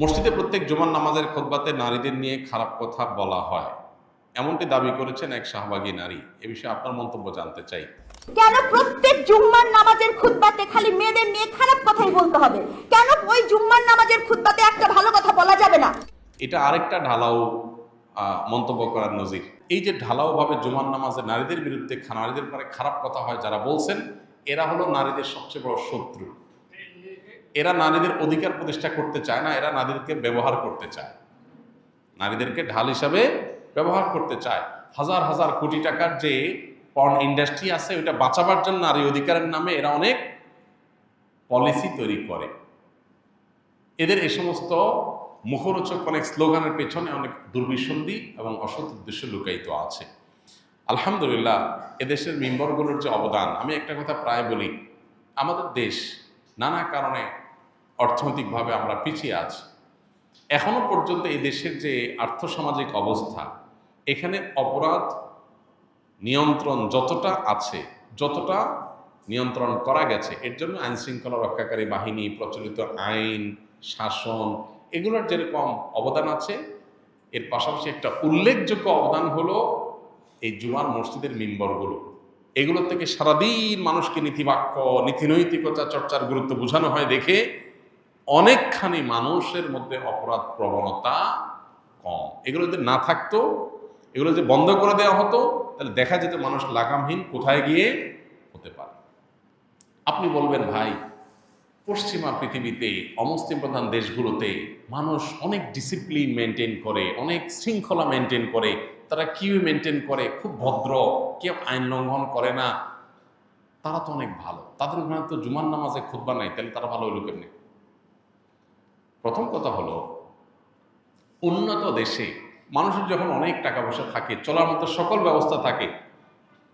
মসজিদে প্রত্যেক জুমার নামাজের খোদবাতে নারীদের নিয়ে খারাপ কথা বলা হয়। এমনটি দাবি করেছেন এক শাহবাগী নারী। এ বিষয়ে আপনার মন্তব্য জানতে চাই। কেন প্রত্যেক জুম্মার নামাজের খুতবাতে খালি মেয়েদের নিয়ে খারাপ কথাই বলতে হবে? কেন ওই জুম্মার নামাজের খুতবাতে একটা ভালো কথা বলা যাবে না? এটা আরেকটা ঢালাও মন্তব্য করার নজির। এই যে ঢালাওভাবে জুমার নামাজে নারীদের বিরুদ্ধে নারীদের পরে খারাপ কথা হয় যারা বলছেন এরা হলো নারীদের সবচেয়ে বড় শত্রু। এরা নারীদের অধিকার প্রতিষ্ঠা করতে চায় না, এরা নারীদেরকে ব্যবহার করতে চায়। নারীদেরকে ঢাল হিসাবে ব্যবহার করতে চায়। হাজার হাজার কোটি টাকার যে পর্ন ইন্ডাস্ট্রি আছে, ওইটা বাঁচাবার জন্য নারী অধিকারের নামে এরা অনেক পলিসি তৈরি করে। এদের এই সমস্ত মুখরোচক অনেক স্লোগানের পেছনে অনেক দুর্বিসন্ধি এবং অসৎ উদ্দেশ্য লুকায়িত আছে। আলহামদুলিল্লাহ, এদেশের মেম্বরগুলোর যে অবদান, আমি একটা কথা প্রায় বলি, আমাদের দেশ নানা কারণে অর্থনৈতিকভাবে আমরা পিছিয়ে আছি। এখনও পর্যন্ত এই দেশের যে আর্থসামাজিক অবস্থা, এখানে অপরাধ নিয়ন্ত্রণ যতটা আছে, যতটা নিয়ন্ত্রণ করা গেছে, এর জন্য আইন শৃঙ্খলা রক্ষাকারী বাহিনী, প্রচলিত আইন, শাসন, এগুলোর যেরকম অবদান আছে, এর পাশাপাশি একটা উল্লেখযোগ্য অবদান হলো এই জুমার মসজিদের মিম্বরগুলো। এগুলো থেকে সারাদিন মানুষকে নীতিবাক্য, নীতিনৈতিকতা চর্চার গুরুত্ব বোঝানো হয় দেখে অনেকখানি মানুষের মধ্যে অপরাধ প্রবণতা কম। এগুলো যদি না থাকতো, এগুলো যদি বন্ধ করে দেওয়া হতো, তাহলে দেখা যেত মানুষ লাগামহীন কোথায় গিয়ে হতে পারে। আপনি বলবেন, ভাই, পশ্চিমা পৃথিবীতে, অমুসলিম প্রধান দেশগুলোতে মানুষ অনেক ডিসিপ্লিন মেনটেন করে, অনেক শৃঙ্খলা মেনটেন করে তারা কিউ মেনটেন করে, খুব ভদ্র, কেউ আইন লঙ্ঘন করে না। তারা তো অনেক ভালো। তাদের ওখানে তো জুমার নামাজে খুতবা নাই, তাহলে তারা ভালো হইল কেমনি? প্রথম কথা হলো, উন্নত দেশে মানুষের যখন অনেক টাকা পয়সা থাকে, চলার মতো সকল ব্যবস্থা থাকে,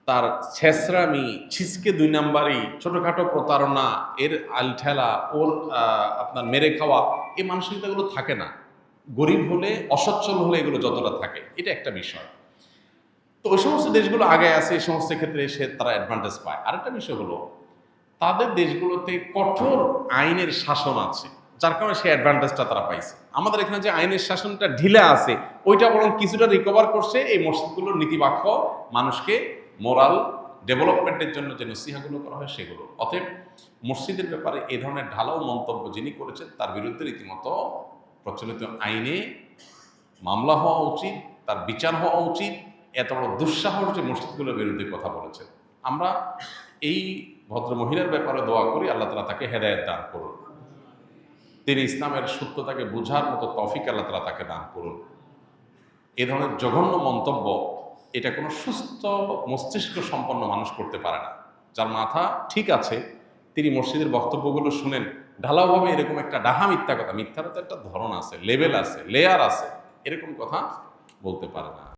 তার ছেসরামি ছিসকে দুই নাম্বারই, ছোটোখাটো প্রতারণা, এর আলঠেলা ওর আপনার মেরে খাওয়া এই মানসিকতাগুলো থাকে না। গরিব হলে, অসচ্ছল হলে এগুলো যতটা থাকে, এটা একটা বিষয়। তো ওই সমস্ত দেশগুলো আগে আছে, এই সমস্ত ক্ষেত্রে সে তারা অ্যাডভান্টেজ পায়। আরেকটা বিষয় হলো, তাদের দেশগুলোতে কঠোর আইনের শাসন আছে, যার কারণে সেই অ্যাডভান্টেজটা তারা পাইছে। আমাদের এখানে যে আইনের শাসনটা ঢিলে আছে, ওইটা বরং কিছুটা রিকভার করছে এই মসজিদগুলোর নীতিবাক্য মানুষকে মোরাল ডেভেলপমেন্টের জন্য যে নসিহাগুলো করা হয় সেগুলো। অতএব মসজিদের ব্যাপারে এ ধরনের ঢালাও মন্তব্য যিনি করেছেন, তার বিরুদ্ধে রীতিমতো প্রচলিত আইনে মামলা হওয়া উচিত, তার বিচার হওয়া উচিত, এত বড় দুঃসাহস যে মসজিদগুলোর বিরুদ্ধে কথা বলেছেন। আমরা এই ভদ্র মহিলার ব্যাপারে দোয়া করি, আল্লাহ তালা তাকে হেদায়ত দান করুন। তিনি ইসলামের সত্যতাকে বোঝার মতো তফিক আল্লাহ তালা তাকে দান করুন। এ ধরনের জঘন্য মন্তব্য, এটা কোনো সুস্থ মস্তিষ্ক সম্পন্ন মানুষ করতে পারে না। যার মাথা ঠিক আছে, তিনি মসজিদের বক্তব্যগুলো শুনেন ঢালাওভাবে এরকম একটা ডাহা মিথ্যা কথা, মিথ্যার তো একটা ধরন আছে লেভেল আছে লেয়ার আছে, এরকম কথা বলতে পারে না।